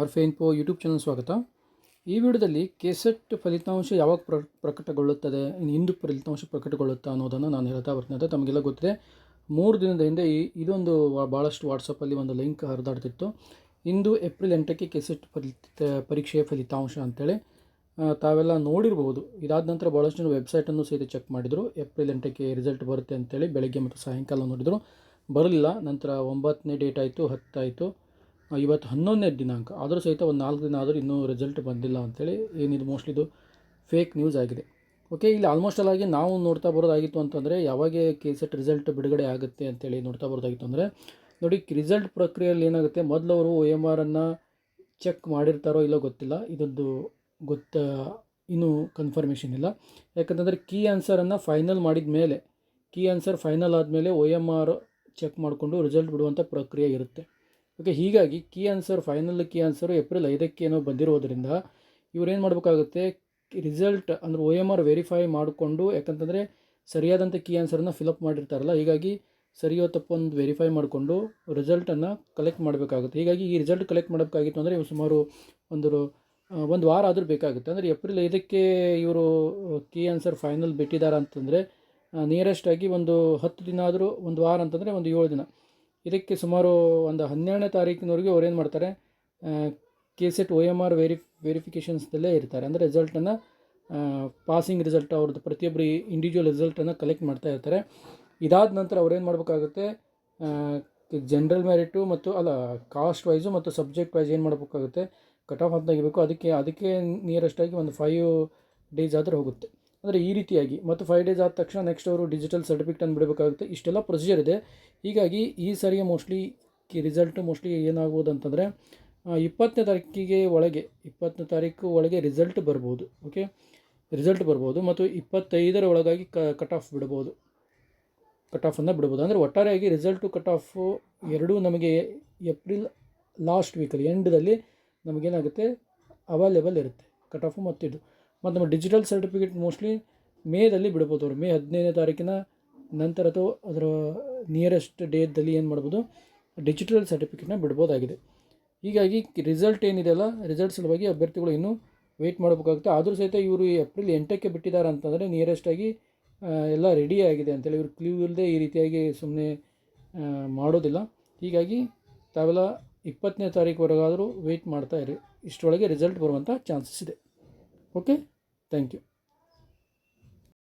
ಆರ್ಫೆ info YouTube channel ಸ್ವಾಗತ. ಈ ವಿಡಿಯೋದಲ್ಲಿ ಕೆಸೆಟ್ ಫಲಿತಾಂಶ ಯಾವಾಗ ಪ್ರ, ಪ್ರಕಟಗೊಳ್ಳುತ್ತದೆ ಇಂದು ಫಲಿತಾಂಶ ಪ್ರಕಟಗೊಳ್ಳುತ್ತಾ ಅನ್ನೋದನ್ನು ನಾನು ಹೇಳ್ತಾ ಬರ್ತೀನಿ. ತಮಗೆಲ್ಲ ಗೊತ್ತಿದೆ. ಮೂರು ದಿನದ ಹಿಂದೆ ಈ, ಇದೊಂದು ಭಾಳಷ್ಟು ವಾಟ್ಸಪ್ಪಲ್ಲಿ ಒಂದು ಲಿಂಕ್ ಹರಿದಾಡ್ತಿತ್ತು. ಇಂದು ಏಪ್ರಿಲ್ ಎಂಟಕ್ಕೆ ಕೆಸೆಟ್ ಫಲಿತ, ಪರೀಕ್ಷೆಯ ಫಲಿತಾಂಶ ಅಂತೇಳಿ ತಾವೆಲ್ಲ ನೋಡಿರ್ಬೋದು. ಇದಾದ ನಂತರ ಭಾಳಷ್ಟು ಜನ ವೆಬ್ಸೈಟನ್ನು ಸಹಿತ ಚೆಕ್ ಮಾಡಿದರು. ಏಪ್ರಿಲ್ ಎಂಟಕ್ಕೆ ರಿಸಲ್ಟ್ ಬರುತ್ತೆ ಅಂತೇಳಿ ಬೆಳಗ್ಗೆ ಮತ್ತು ಸಾಯಂಕಾಲ ನೋಡಿದರು. ಬರಲಿಲ್ಲ. ನಂತರ ಒಂಬತ್ತನೇ ಡೇಟ್ ಆಯಿತು, ಹತ್ತಾಯಿತು. ಇವತ್ತು ಹನ್ನೊಂದನೇ ದಿನಾಂಕ. ಆದರೂ ಸಹಿತ ಒಂದು ನಾಲ್ಕು ದಿನ ಆದರೂ ಇನ್ನೂ ರಿಸಲ್ಟ್ ಬಂದಿಲ್ಲ ಅಂತೇಳಿ ಏನಿದು ಮೋಸ್ಟ್ಲಿ ಇದು ಫೇಕ್ ನ್ಯೂಸ್ ಆಗಿದೆ. ಓಕೆ ಇಲ್ಲಿ ಆಲ್ಮೋಸ್ಟ್ ಆಗಿ ನಾವು ನೋಡ್ತಾ ಬರೋದಾಗಿತ್ತು ಅಂತಂದರೆ ಯಾವಾಗ ಕೆ ಸೆಟ್ ರಿಸಲ್ಟ್ ಬಿಡುಗಡೆ ಆಗುತ್ತೆ ಅಂತೇಳಿ ನೋಡ್ತಾ ಬರೋದಾಗಿತ್ತು ಅಂದರೆ, ನೋಡಿ ರಿಸಲ್ಟ್ ಪ್ರಕ್ರಿಯೆಯಲ್ಲಿ ಏನಾಗುತ್ತೆ? ಮೊದಲು ಅವರು ಒ ಎಂ ಆರನ್ನು ಚೆಕ್ ಮಾಡಿರ್ತಾರೋ ಇಲ್ಲೋ ಗೊತ್ತಿಲ್ಲ. ಇದೊಂದು ಗೊತ್ತ, ಇನ್ನೂ ಕನ್ಫರ್ಮೇಷನ್ ಇಲ್ಲ. ಯಾಕಂತಂದರೆ ಕೀ ಆನ್ಸರನ್ನು ಫೈನಲ್ ಮಾಡಿದ ಮೇಲೆ ಕೀ ಆನ್ಸರ್ ಫೈನಲ್ ಆದಮೇಲೆ ಒ ಎಂ ಆರ್ ಚೆಕ್ ಮಾಡಿಕೊಂಡು ರಿಸಲ್ಟ್ ಬಿಡುವಂಥ ಪ್ರಕ್ರಿಯೆ ಇರುತ್ತೆ. ಓಕೆ, ಹೀಗಾಗಿ key answer, final key answer April ಐದಕ್ಕೆ ಏನೋ ಬಂದಿರೋದ್ರಿಂದ ಏನು ಮಾಡಬೇಕಾಗುತ್ತೆ, ರಿಸಲ್ಟ್ ಅಂದರೆ ಒ ಎಂ ಆರ್ ವೆರಿಫೈ ಮಾಡಿಕೊಂಡು, ಯಾಕಂತಂದರೆ ಸರಿಯಾದಂಥ ಕೀ ಆನ್ಸರನ್ನು ಫಿಲಪ್ ಮಾಡಿರ್ತಾರಲ್ಲ, ಹೀಗಾಗಿ ಸರಿಯೋ ತಪ್ಪೊಂದು ವೆರಿಫೈ ಮಾಡಿಕೊಂಡು ರಿಸಲ್ಟನ್ನು ಕಲೆಕ್ಟ್ ಮಾಡಬೇಕಾಗುತ್ತೆ. ಹೀಗಾಗಿ ಈ ರಿಸಲ್ಟ್ ಕಲೆಕ್ಟ್ ಮಾಡಬೇಕಾಗಿತ್ತು ಅಂದರೆ ಇವು ಸುಮಾರು ಒಂದು ಒಂದು ವಾರ ಆದರೂ ಬೇಕಾಗುತ್ತೆ. ಅಂದರೆ ಏಪ್ರಿಲ್ ಐದಕ್ಕೆ ಇವರು ಕೀ ಆನ್ಸರ್ ಫೈನಲ್ ಬಿಟ್ಟಿದ್ದಾರೆ ಅಂತಂದರೆ ನಿಯರೆಸ್ಟ್ ಆಗಿ ಒಂದು ಹತ್ತು ದಿನ ಆದರೂ, ಒಂದು ವಾರ ಅಂತಂದರೆ ಒಂದು ಏಳು ದಿನ. ಇದಕ್ಕೆ ಸುಮಾರು ಒಂದು ಹನ್ನೆರಡನೇ ತಾರೀಕಿನವರೆಗೆ ಅವ್ರು ಏನು ಮಾಡ್ತಾರೆ K SET O M R very ವೆರಿಫಿಕೇಷನ್ಸ್ದಲ್ಲೇ ಇರ್ತಾರೆ. ಅಂದರೆ ರಿಸಲ್ಟನ್ನು ಪಾಸಿಂಗ್ ರಿಸಲ್ಟ್ ಅವ್ರದ್ದು ಪ್ರತಿಯೊಬ್ಬರು ಇಂಡಿವಿಜುವಲ್ ರಿಸಲ್ಟನ್ನು ಕಲೆಕ್ಟ್ ಮಾಡ್ತಾ ಇರ್ತಾರೆ. ಇದಾದ ನಂತರ ಅವ್ರು ಏನು ಮಾಡಬೇಕಾಗುತ್ತೆ ಜನ್ರಲ್ ಮೆರಿಟು ಮತ್ತು ಅಲ್ಲ, ಕಾಸ್ಟ್ ವೈಸು ಮತ್ತು ಸಬ್ಜೆಕ್ಟ್ ವೈಸ್ ಏನು ಮಾಡಬೇಕಾಗುತ್ತೆ, ಕಟ್ ಆಫ್ ಅಂತ ತೆಗಿಬೇಕು. ಅದಕ್ಕೆ ಅದಕ್ಕೆ ನಿಯರೆಸ್ಟಾಗಿ ಒಂದು ಫೈವ್ ಡೇಸ್ ಆದರೆ ಹೋಗುತ್ತೆ. ಅಂದರೆ ಈ ರೀತಿಯಾಗಿ. ಮತ್ತು ಫೈವ್ ಡೇಸ್ ಆದ ತಕ್ಷಣ ನೆಕ್ಸ್ಟ್ ಅವರು ಡಿಜಿಟಲ್ ಸರ್ಟಿಫಿಕೇಟನ್ನು ಬಿಡಬೇಕಾಗುತ್ತೆ. ಇಷ್ಟೆಲ್ಲ ಪ್ರೊಸೀಜರ್ ಇದೆ. ಹೀಗಾಗಿ ಈ ಸರಿಯ ಮೋಸ್ಟ್ಲಿ ರಿಸಲ್ಟ್ ಮೋಸ್ಟ್ಲಿ ಏನಾಗ್ಬೋದು ಅಂತಂದರೆ ಇಪ್ಪತ್ತನೇ ತಾರೀಕಿಗೆ ಒಳಗೆ, ಇಪ್ಪತ್ತನೇ ತಾರೀಕು ಒಳಗೆ ರಿಸಲ್ಟ್ ಬರ್ಬೋದು. ಓಕೆ ರಿಸಲ್ಟ್ ಬರ್ಬೋದು. ಮತ್ತು ಇಪ್ಪತ್ತೈದರ ಒಳಗಾಗಿ ಕಟ್ ಆಫ್ ಬಿಡ್ಬೋದು. ಕಟ್ ಆಫನ್ನು ಬಿಡ್ಬೋದು. ಅಂದರೆ ಒಟ್ಟಾರೆಯಾಗಿ ರಿಸಲ್ಟು ಕಟ್ ಆಫು ಎರಡೂ ನಮಗೆ ಏಪ್ರಿಲ್ ಲಾಸ್ಟ್ ವೀಕಲ್ಲಿ ಎಂಡದಲ್ಲಿ ನಮಗೇನಾಗುತ್ತೆ? ಅವೈಲೇಬಲ್ ಇರುತ್ತೆ. ಕಟ್ ಆಫು ಮತ್ತು ಇದು. ಮತ್ತು ನಮ್ಮ ಡಿಜಿಟಲ್ ಸರ್ಟಿಫಿಕೇಟ್ ಮೋಸ್ಟ್ಲಿ ಮೇದಲ್ಲಿ ಬಿಡ್ಬೋದು ಅವರು. ಮೇ ಹದಿನೈದನೇ ತಾರೀಕಿನ ನಂತರ ಅಥವಾ ಅದರ ನಿಯರೆಸ್ಟ್ ಡೇದಲ್ಲಿ ಏನು ಮಾಡ್ಬೋದು? ಡಿಜಿಟಲ್ ಸರ್ಟಿಫಿಕೇಟ್ನ ಬಿಡ್ಬೋದಾಗಿದೆ. ಹೀಗಾಗಿ ರಿಸಲ್ಟ್ ಏನಿದೆಯಲ್ಲ ರಿಸಲ್ಟ್ ಸಲುವಾಗಿ ಅಭ್ಯರ್ಥಿಗಳು ಇನ್ನೂ ವೆಯ್ಟ್ ಮಾಡಬೇಕಾಗುತ್ತೆ. ಆದರೂ ಸಹಿತ ಇವರು ಏಪ್ರಿಲ್ ಎಂಟಕ್ಕೆ ಬಿಟ್ಟಿದ್ದಾರೆ ಅಂತಂದರೆ ನಿಯರೆಸ್ಟಾಗಿ ಎಲ್ಲ ರೆಡಿ ಆಗಿದೆ ಅಂತೇಳಿ. ಇವರು ಕ್ಲೀವ್ ಇಲ್ಲದೆ ಈ ರೀತಿಯಾಗಿ ಸುಮ್ಮನೆ ಮಾಡೋದಿಲ್ಲ. ಹೀಗಾಗಿ ತಾವೆಲ್ಲ ಇಪ್ಪತ್ತನೇ ತಾರೀಕುವರೆಗಾದರೂ ವೆಯ್ಟ್ ಮಾಡ್ತಾ ಇರಿ. ಇಷ್ಟರೊಳಗೆ ರಿಸಲ್ಟ್ ಬರುವಂಥ ಚಾನ್ಸಸ್ ಇದೆ. Okay thank you